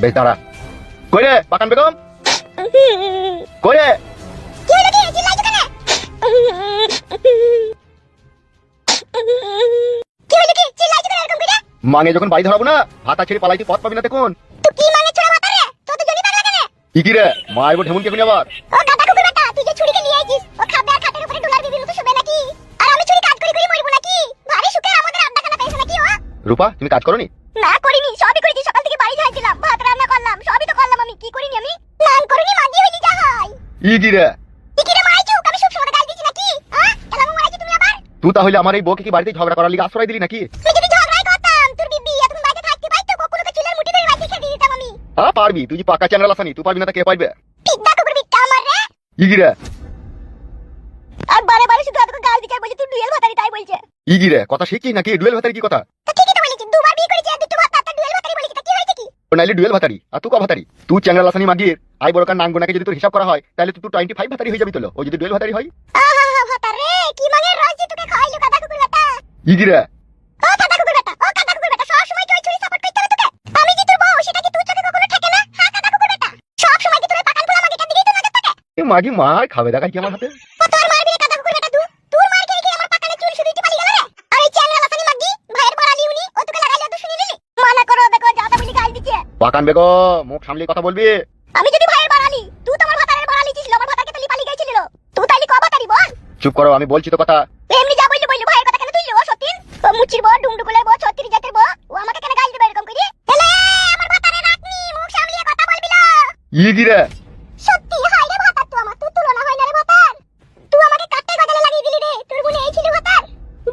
বেশ দাঁড়া কই রে পাকান বেগম? কই রে মাঙে যখন বাড়ি ধরাবো না, ভাতা ছেড়ে পালাইতে পথ পাবি না দেখুন কি রে মা এবার ঢেমুন আবার? রূপা, তুমি কাজ করনি? না করিনি সবই করেছি সকাল থেকে বাড়ি যাইছিলাম ভাত রান্না করলাম সবই তো করলাম আমি কি করিনি আমি নান করিনি মাগি হইনি যা হয় ই কি রে কি কি রে মারাইছো আমি সব সময় গাল দিছি নাকি হ্যাঁ কেলাম মারাইছো তুমি আবার? তুই তাহলে আমার এই বউকে কি বাড়িতে ঝগড়া করার লিগে আশ্রয় দিলি নাকি? হ্যাঁ পারবি। তুই পাকা চ্যানেল আসানি তুই পারবি না তা কে পারবে? পিদ্দা কুকুর বিক্কা আমার রে। ই কি রে? আর বারে বারে শুধু এতক্ষণ গাল দিকে বলছে তুই ডুয়েল ভাতারি তাই বলছে। ই কথা শিখি নাকি? ডুয়েল ভাতারি কি কথা? ঠিকই তো বলেছি দুবার বিয়ে করেছি আর দুটো ভাত ডুয়েল ভাতারি বলেছি কি হয়েছে কি? নাইলে ডুয়েল ভাতারি। আর তুই ক ভাতারি? তুই চ্যানেল আসানি মাগিয়ে আই বড় কার নাঙ্গনাকে যদি তোর হিসাব করা হয় তাহলে তুই টোয়েন্টি ফাইভ ভাতারি হয়ে যাবি তোলো ও যদি ডুয়েল ভাতারি হয়। মানে? রস যে তোকে খাওয়াইলো কাদা কুকুর বেটা। ই ও কাদা কুকুর বেটা ও কাদা কুকুর বেটা সব সময় তুই ছুরি সাপোর্ট করতে তোকে? আমি যে তোর বউ? সেটা কি তোর চোখে কখনো ঠেকে না? কাদা কুকুর বেটা। সব সময় কি তোর এই পাকান ফুল আমাকে দিকেই তো নজর থাকে এ মাগি মার খাবে দেখাই কি আমার হাতে? তোর মারবি রে কাদা কুকুর চুপ করো আমি বলছি তো কথা। এমনি যা বললি বললি ভাইয়ের কথা কেন তুইলি ও সত্যিন ও মুচির বউ ডুমডুকুলের বউ ছত্রিশ জাতের বউ। ও আমাকে কেন গাল দিবে এরকম করি? এলে আমার ভাতারে রাখনি মুখ সামলিয়ে কথা বলবি না। ই কি রে? সত্যি হাই রে ভাতার তুই আমার তুই তুলনা হয় না রে ভাতার। তুই আমাকে কাটতে গজালে লাগিয়ে দিলি রে তোর মনে এই ছিল ভাতার?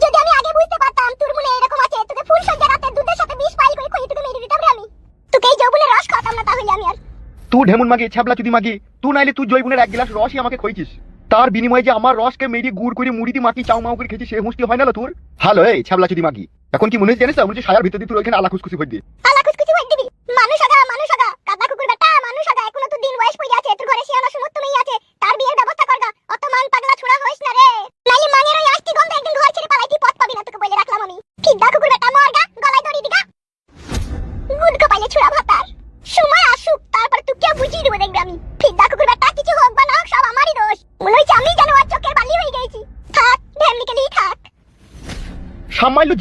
যদি আমি আগে বুঝতে পারতাম তোর মনে এরকম আছে তোকে ফুল সজ্জা রাতে দুধের সাথে বিষ পাইল করে খুঁজে তোকে মেরে দিতাম রে আমি। তোকে এই যৌবনের রস খাওয়াতাম না তাহলে আমি আর তুই ঢেমুন মাগি ছ্যাবলা চুদি মাগি তুই নাইলে তুই জৈবনের এক গ্লাস রসই আমাকে খইছিস। তার বিনিময়ে যে আমার রসকে মেরি গুড় করে মুড়িতে মাখি চাও মাউ করে খেয়েছি, সে হুঁশটি হয় না তোর? হ্যালো, এই ছাবলা চুদি মাকি এখন কি মনে হচ্ছে জানিস আমি হচ্ছে সায়ার ভিতর দিয়ে তুই ওইখানে আলা খুশখুশি হয়ে দিয়ে আলা খুশখুশি হয়ে দিবি? মানুষ আগা মানুষ আগা। কাদা কুকুর বেটা, মানুষ আগা। এখনও তো দিন বয়স পড়ে আছে, তোর ঘরে শিয়ানো সমস্ত মেয়ে আছে। তার বিয়ের ব্যবস্থা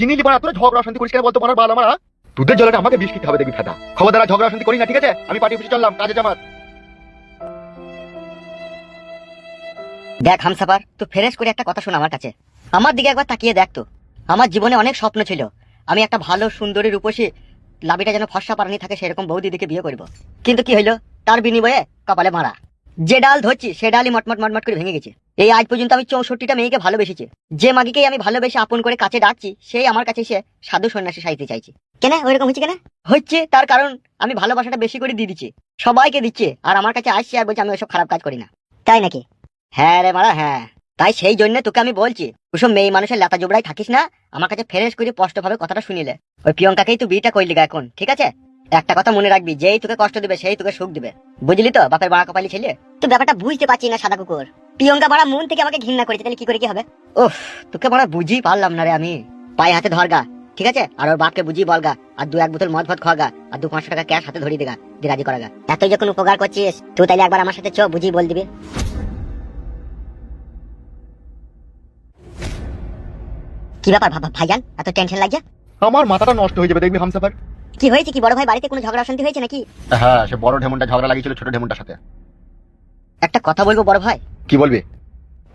জিনিস লিবা তোরা ঝগড়া শান্তি করিস কেন বলতো পারার বাল আমার তোদের আমাকে বিষ খেতে হবে দেখবি ফাটা খবরদারা, ঝগড়া শান্তি করি না, ঠিক আছে? আমি পার্টি অফিসে চললাম কাজে দেখ হামসাফার তুই ফ্রেশ করে একটা কথা শোন আমার কাছে। আমার দিকে একবার তাকিয়ে দেখ তো। আমার জীবনে অনেক স্বপ্ন ছিল। আমি একটা ভালো, সুন্দরী রূপসী লাভিটা যেন ফর্সা পারানি থাকে, সেরকম বউ দিদিকে বিয়ে করব। কিন্তু কি হইল? তার বিনিময়ে কপালে মারা। যে ডাল ধরছি, সে ডালই মটমট মটমট করে ভেঙে গেছে। এই আজ পর্যন্ত আমি চৌষট্টিটা মেয়েকে ভালোবেসেছি। যে মাগিকেই আমি ভালোবেসে আপন করে কাছে ডাকছি, সেই আমার কাছে এসে সাধু সন্ন্যাসী সাইতে চাইছে। কেন? ওইরকম হচ্ছে কেন? হচ্ছে তার কারণ আমি ভালোবাসাটা বেশি করে দিয়ে দিচ্ছি। সবাইকে দিচ্ছে, আর আমার কাছে আসছে আর বলছে, আমি ওইসব খারাপ কাজ করি না। তাই নাকি? হ্যাঁ রে মারা হ্যাঁ। তাই সেই জন্য তোকে আমি বলছি ওসব মেয়ে মানুষের লাতা জোবড়াই থাকিস না? আমার কাছে ফ্রেশ করে স্পষ্ট ভাবে কথাটা শুনিলে। ওই প্রিয়ঙ্কাকেই তুই বিয়েটা করলি গা এখন, ঠিক আছে? একটা কথা মনে রাখবি, যেই তোকে কষ্ট দিবে, সেই তোকে সুখ দিবে। বুঝলি তো, বাপের বাড়া কপালি ছেলে? তুই ব্যাপারটা বুঝতে পারছি না, সাদা কুকুর। প্রিয়ঙ্কা বাড়া মন থেকে আমাকে ঘৃণা করেছে, তাহলে কি করে কি হবে? ওহ তোকে বাড়া বুঝি পারলাম না রে আমি। পায়ে হাতে ধরগা ঠিক আছে? আর ওর বাপকে বুঝি বলগা আর দু এক বোতল মদ ফদ খাওয়াগা আর দু পাঁচশো টাকা ক্যাশ হাতে ধরিয়ে দেগা দিয়ে রাজি করাগা এতই যখন উপকার করছিস, তুই তাহলে একবার আমার সাথে চ, বুঝি বল দিবি। কি ব্যাপার ভাইজান? এত টেনশন লাগছে আমার মাথাটা নষ্ট হয়ে যাবে, দেখবি হামসাফার। কি হয়েছে কি? বড় ভাই বাড়িতে কোনো ঝগড়া অশান্তি হয়েছে নাকি? হ্যাঁ সে বড় ঢেমনটা ঝগড়া লাগিয়েছিল ছোট ঢেমনটার সাথে। একটা কথা বলব বড় ভাই? কি বলবি?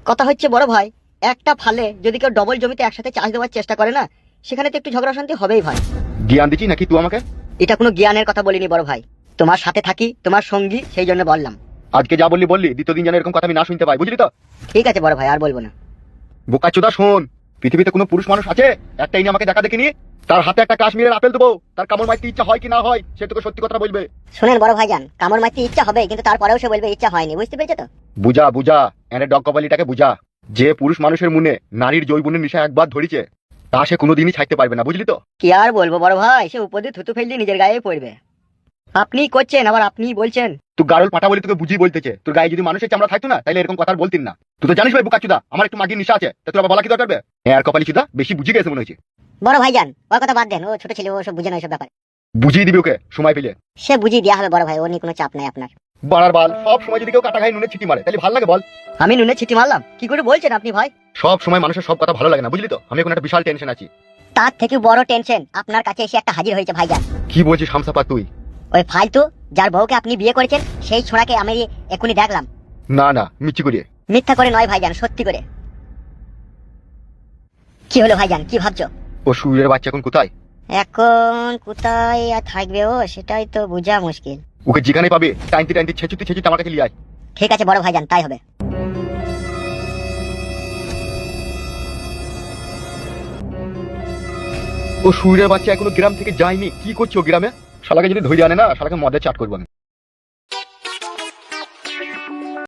কথা হচ্ছে বড় ভাই একটা ফালে যদি কেউ ডবল জমিতে একসাথে চাষ দেওয়ার চেষ্টা করে না সেখানে তো একটু ঝগড়া অশান্তি হবেই ভাই। জ্ঞান দিচ্ছি নাকি তুই আমাকে? এটা কোনো জ্ঞানের কথা বলিনি বড় ভাই। তোমার সাথে থাকি তোমার সঙ্গী সেই জন্য বললাম। আজকে যা বললি বললি দ্বিতীয় দিন যেন এরকম কথা আমি না শুনতে পাই বুঝলি তো? ঠিক আছে বড় ভাই আর বলব না। বোকা চোদা শোন পৃথিবীতে কোনো পুরুষ মানুষ আছে? একটা ইনি আমাকে দেখা দেখিনি? তার হাতে একটা কাশ্মীরের আপেল দেবো। তার কামড় মাইতে ইচ্ছা হয় কি না হয় সে তোকে সত্যি কথা বলবে। শুনেন বড় ভাইজান কামড় মারতে ইচ্ছা হবে কিন্তু তারপরেও সে বলবে ইচ্ছা হয়নি। বুঝতে পেরেছ তো? বুঝা বুঝা এনে ডগ কপালিটাকে বুঝা। যে পুরুষ মানুষের মনে নারীর জৈবনের নেশা একবার ধরিছে তা সে কোনোদিনই ছাড়তে পারবে না বুঝলি তো? কি আর বলব বড় ভাই সে উপর দিয়ে থুতু ফেললে নিজের গায়ে পড়বে। আপনি করছেন আবার আপনি বলছেন। তুই গারল পাঠা বলে তোকে বুঝিয়ে বলতেছে। তোর গায়ে যদি মানুষের চামড়া থাকতো না তাহলে এরকম কথা বলতিন না। তুই তো জানিস ভাই বোকা চুদা আমার একটু মাগির নেশা আছে। তা তোর আবার বলা কি দরকার? হ্যাঁ আর কপালি চুদা বেশি বুঝে গেছে মনে হচ্ছে। বড় ভাইজান ওর কথা বাদ দেন ও ছোট ছেলে ও সব বুঝে না সব ব্যাপার। বুঝিয়ে দিবি ওকে সময় পেলে। সে বুঝিয়ে দেওয়া হবে বড় ভাই ও নিয়ে কোনো চাপ নাই আপনার। বাড়ার বাল সব সময় যদি কেউ কাটা খাই নুনে ছিটি মারে তাহলে ভালো লাগে বল। আমি নুনে ছিটি মারলাম? কি করে বলছেন আপনি ভাই? সব সময় মানুষের সব কথা ভালো লাগে না বুঝলি তো? আমি এখন একটা বিশাল টেনশন আছি। তার থেকে বড় টেনশন আপনার কাছে এসে একটা হাজির হয়েছে ভাইজান। কি বলছিস হামসাপা তুই? ওই ফালতু যার বউকে আপনি বিয়ে করেছেন সেই ছোড়াকে আমি এখনই দেখলাম। না না মিচ্ছি করিয়ে। মিথ্যা করে নয় ভাইজান সত্যি করে। কি হলো ভাইজান কি ভাবছ? ও সুরের বাচ্চা এখন কোথায়? এখন কোথায় আর থাকবে ও সেটাই তো বোঝা মুশকিল। ওকে যেখানে পাবে টাইনতে টাইনতে ছেঁচুতে ছেঁচুতে আমার কাছে লিয়ে আয়। ঠিক আছে বড় ভাইজান তাই হবে। ও সুরের বাচ্চা এখনও গ্রাম থেকে যায়নি। কি করছ গ্রামে? শালাকে যদি ধরে আনে না শালাকে মদের চাট করব আমি।